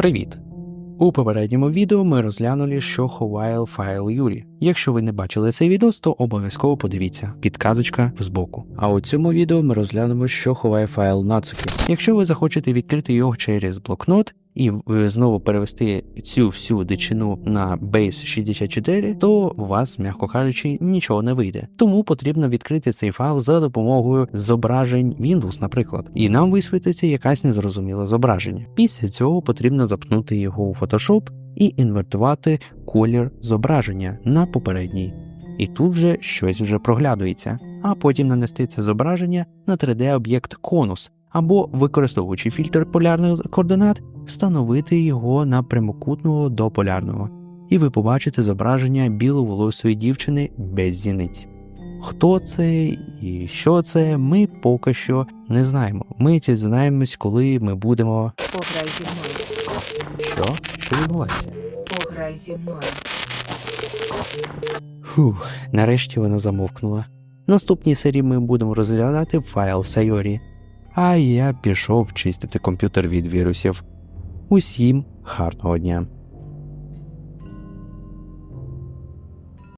Привіт! У попередньому відео ми розглянули, що ховає файл Юрі. Якщо ви не бачили цей відео, то обов'язково подивіться. Підказочка збоку. А у цьому відео ми розглянемо, що ховає файл Нацуки. Якщо ви захочете відкрити його через блокнот і е, знову перевести цю всю дичину на Base 64, то у вас, м'яко кажучи, нічого не вийде. Тому потрібно відкрити цей файл за допомогою зображень Windows, наприклад, і нам висвітиться якась незрозуміле зображення. Після цього потрібно запнути його у Photoshop і інвертувати колір зображення на попередній. І тут же щось вже проглядується, а потім нанести це зображення на 3D-об'єкт конус або, використовуючи фільтр полярних координат, встановити його на прямокутного до полярного, і ви побачите зображення біловолосої дівчини без зіниць. Хто це і що це, ми поки що не знаємо. Ми дізнаємось, коли ми будемо. Пограй зі мною. Що? Що відбувається? Пограй зі мною. Фух, нарешті вона замовкнула. В наступній серії ми будемо розглядати файл Сайорі. А я пішов чистити комп'ютер від вірусів. Усім гарного дня!